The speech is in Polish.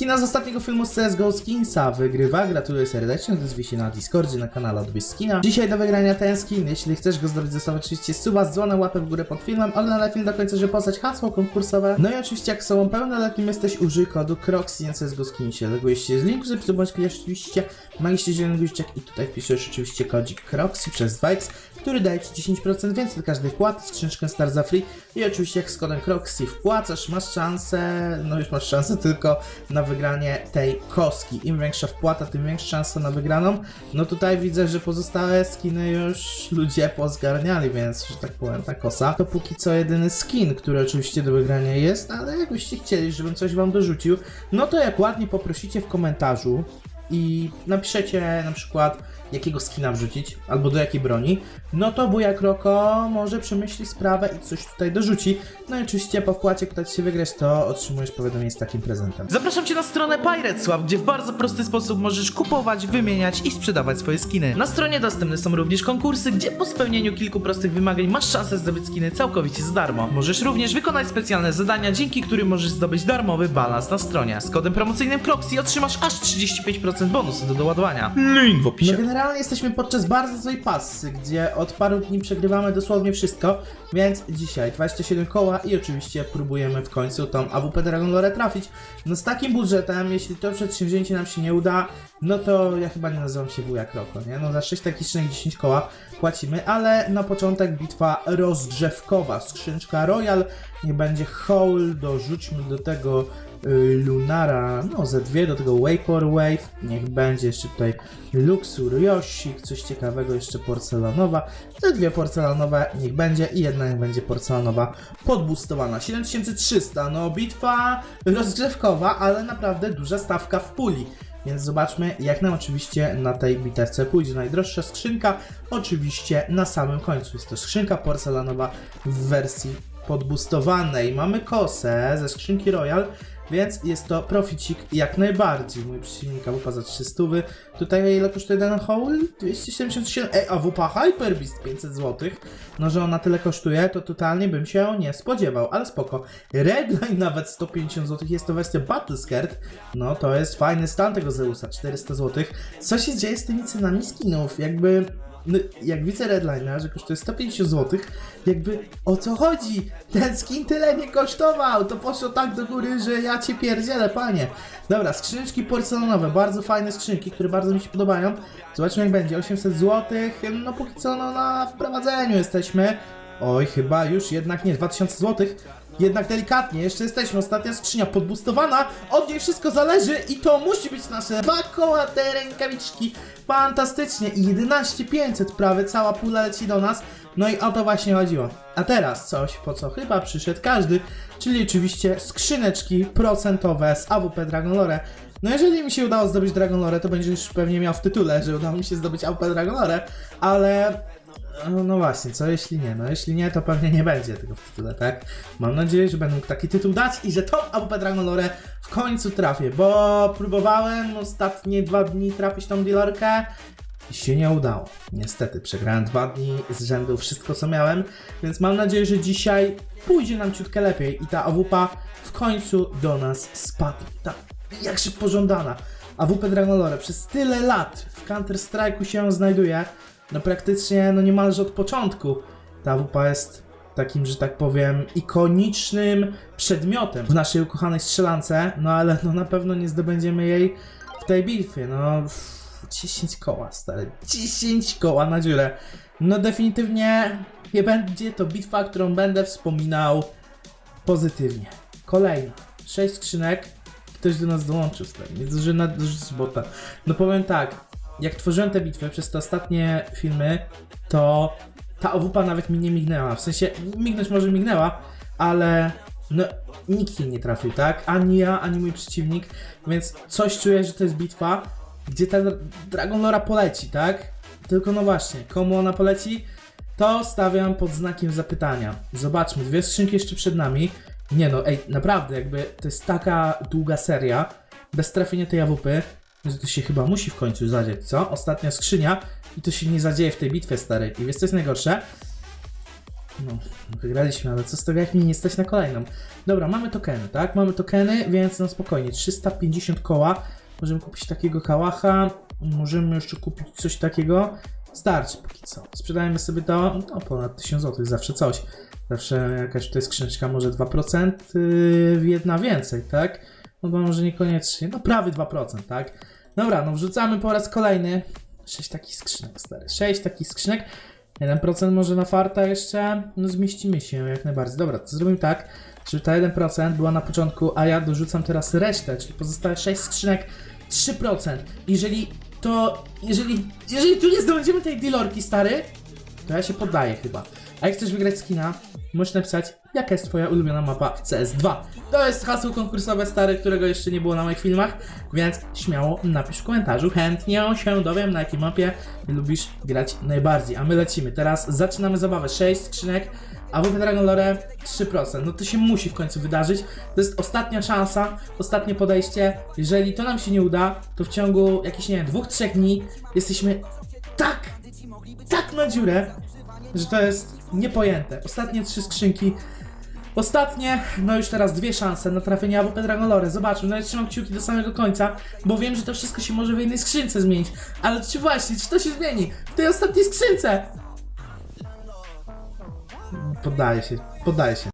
Skina z ostatniego filmu z CSGO Skinsa wygrywa. Gratuluję serdecznie, odezwij się na Discordzie, na kanale Odbierz Skina. Dzisiaj do wygrania ten skin. Jeśli chcesz go zdobyć, zostaw oczywiście suba, dzwona, łapę w górę pod filmem, oglądaj film do końca, żeby poznać hasło konkursowe. No i oczywiście jak są pełnoletnim jesteś, użyj kodu CROXY na CSGO Skinsie. Logujesz się z linku opisu, bądź klikasz oczywiście magicznie zielony guziczek i tutaj wpisujesz oczywiście kodzik CROXY przez Vikes, który daje Ci 10% więcej do każdej wpłaty, skrzyneczkę Star za free i oczywiście jak z kodem CROXY wpłacasz, masz szansę, no już masz szansę tylko na wygranie tej kostki. Im większa wpłata, tym większa szansa na wygraną. No tutaj widzę, że pozostałe skiny już ludzie pozgarniali, więc, że tak powiem, ta kosa to póki co jedyny skin, który oczywiście do wygrania jest, ale jakbyście chcieli, żebym coś wam dorzucił, no to jak ładnie poprosicie w komentarzu i napiszecie na przykład jakiego skina wrzucić, albo do jakiej broni, no to Bujak Roko może przemyśli sprawę i coś tutaj dorzuci. No i oczywiście po wpłacie, która ci się wygrać, to otrzymujesz powiadomienie z takim prezentem. Zapraszam Cię na stronę PirateSwap, gdzie w bardzo prosty sposób możesz kupować, wymieniać i sprzedawać swoje skiny. Na stronie dostępne są również konkursy, gdzie po spełnieniu kilku prostych wymagań masz szansę zdobyć skiny całkowicie za darmo. Możesz również wykonać specjalne zadania, dzięki którym możesz zdobyć darmowy balans na stronie. Z kodem promocyjnym CROXY otrzymasz aż 35% bonusu do doładowania. Link w No opisie. generalnie jesteśmy podczas bardzo złej pasy, gdzie od paru dni przegrywamy dosłownie wszystko, więc dzisiaj 27 koła i oczywiście próbujemy w końcu tą AWP Dragon Lore trafić. No z takim budżetem, jeśli to przedsięwzięcie nam się nie uda, no to ja chyba nie nazywam się wujak Roko, nie? No za 6 takich skrzynek 10 koła płacimy, ale na początek bitwa rozgrzewkowa, skrzynczka Royal, nie będzie Howl, dorzućmy do tego Lunara, no ze dwie do tego Vapor Wave, niech będzie jeszcze tutaj Luxur coś ciekawego jeszcze porcelanowa, te dwie porcelanowe niech będzie i jedna niech będzie porcelanowa podbustowana. 7300, no bitwa rozgrzewkowa, ale naprawdę duża stawka w puli. Więc zobaczmy, jak nam oczywiście na tej biterce pójdzie. Najdroższa skrzynka, oczywiście na samym końcu. Jest to skrzynka porcelanowa w wersji podbustowanej. Mamy kosę ze skrzynki Royal, więc jest to proficik jak najbardziej. Mój przeciwnik AWP za 300. Tutaj ile kosztuje ten haul? 277. Ej, AWP Hyper Beast 500 zł. No, że ona tyle kosztuje, to totalnie bym się nie spodziewał, ale spoko. Redline nawet 150 zł, jest to wersja Battle Skirt. No, to jest fajny stan tego Zeusa, 400 zł. Co się dzieje z tymi cenami skinów? Jakby no, jak widzę Redline'a, że kosztuje 150 zł, jakby o co chodzi? Ten skin tyle nie kosztował, to poszło tak do góry, że ja cię pierdzielę, panie. Dobra, skrzyneczki porcelanowe, bardzo fajne skrzynki, które bardzo mi się podobają. Zobaczmy jak będzie, 800 zł, no póki co no, na wprowadzeniu jesteśmy. Oj, chyba już jednak nie, 2000 zł. Jednak delikatnie, jeszcze jesteśmy. Ostatnia skrzynia podbustowana, od niej wszystko zależy i to musi być nasze dwa koła te rękawiczki. Fantastycznie i 11500 prawie cała pula leci do nas. No i o to właśnie chodziło. A teraz coś, po co chyba przyszedł każdy, czyli oczywiście skrzyneczki procentowe z AWP Dragon Lore. No jeżeli mi się udało zdobyć Dragon Lore, to będziesz pewnie miał w tytule, że udało mi się zdobyć AWP Dragon Lore, ale no, no właśnie, co jeśli nie? No jeśli nie, to pewnie nie będzie tego w tytule, tak? Mam nadzieję, że będę mógł taki tytuł dać i że tą AWP Dragon Lore w końcu trafię, bo próbowałem ostatnie dwa dni trafić tą dealerkę i się nie udało. Niestety, przegrałem dwa dni z rzędu wszystko co miałem, więc mam nadzieję, że dzisiaj pójdzie nam ciutkę lepiej i ta AWP w końcu do nas spadnie. Ta jakże pożądana. AWP Dragon Lore przez tyle lat w Counter Strike'u się znajduje, no praktycznie no niemalże od początku. Ta AWP jest takim, że tak powiem, ikonicznym przedmiotem w naszej ukochanej strzelance, no ale no na pewno nie zdobędziemy jej w tej bitwie, no uff, 10 koła, stary, 10 koła na dziurę. No definitywnie nie będzie to bitwa, którą będę wspominał pozytywnie. Kolejna, 6 skrzynek, ktoś do nas dołączył, stary, nie zdążyłem na dorzucić bota. No powiem tak, jak tworzyłem te bitwy przez te ostatnie filmy, to ta owupa nawet mi nie mignęła. W sensie, mignąć może mignęła, ale no, nikt jej nie trafił, tak? Ani ja, ani mój przeciwnik, więc coś czuję, że to jest bitwa, gdzie ta Dragon Lora poleci, tak? Tylko no właśnie, komu ona poleci? To stawiam pod znakiem zapytania. Zobaczmy, dwie skrzynki jeszcze przed nami. Nie no, ej, naprawdę, jakby to jest taka długa seria, bez trafienia tej AWP, że to się chyba musi w końcu zadzieć, co? Ostatnia skrzynia i to się nie zadzieje w tej bitwie starej. I wiesz co jest najgorsze? No, wygraliśmy, ale co z tego, jak mi nie stać na kolejną? Dobra, mamy tokeny, tak? Mamy tokeny, więc na spokojnie, 350 koła. Możemy kupić takiego kałacha, możemy jeszcze kupić coś takiego. Starczy póki co. Sprzedajemy sobie to, no ponad 1000 zł, zawsze coś. Zawsze jakaś tutaj skrzyneczka, może 2%, yy, jedna więcej, tak? No bo może niekoniecznie, no prawie 2%, tak? Dobra, no wrzucamy po raz kolejny 6 takich skrzynek, stary. 6 takich skrzynek. 1% może na farta jeszcze, no zmieścimy się jak najbardziej. Dobra, to zrobimy tak, żeby ta 1% była na początku, a ja dorzucam teraz resztę, czyli pozostałe 6 skrzynek, 3%. Jeżeli to, jeżeli, jeżeli tu nie zdobędziemy tej dealerki, stary, to ja się poddaję chyba. A jak chcesz wygrać skina, możesz napisać, jaka jest twoja ulubiona mapa w CS2. To jest hasło konkursowe stary, którego jeszcze nie było na moich filmach, więc śmiało napisz w komentarzu. Chętnie się dowiem, na jakiej mapie lubisz grać najbardziej. A my lecimy. Teraz zaczynamy zabawę. 6 skrzynek, a w Dragon Lore 3%. No to się musi w końcu wydarzyć. To jest ostatnia szansa, ostatnie podejście. Jeżeli to nam się nie uda, to w ciągu jakichś, nie wiem, dwóch, trzech dni jesteśmy tak, tak na dziurę, że to jest niepojęte. Ostatnie trzy skrzynki. Ostatnie, no już teraz dwie szanse na trafienie AWP Dragon Lore. Zobaczmy, no ja trzymam kciuki do samego końca, bo wiem, że to wszystko się może w jednej skrzynce zmienić. Ale czy właśnie, czy to się zmieni w tej ostatniej skrzynce? Poddaję się, poddaję się.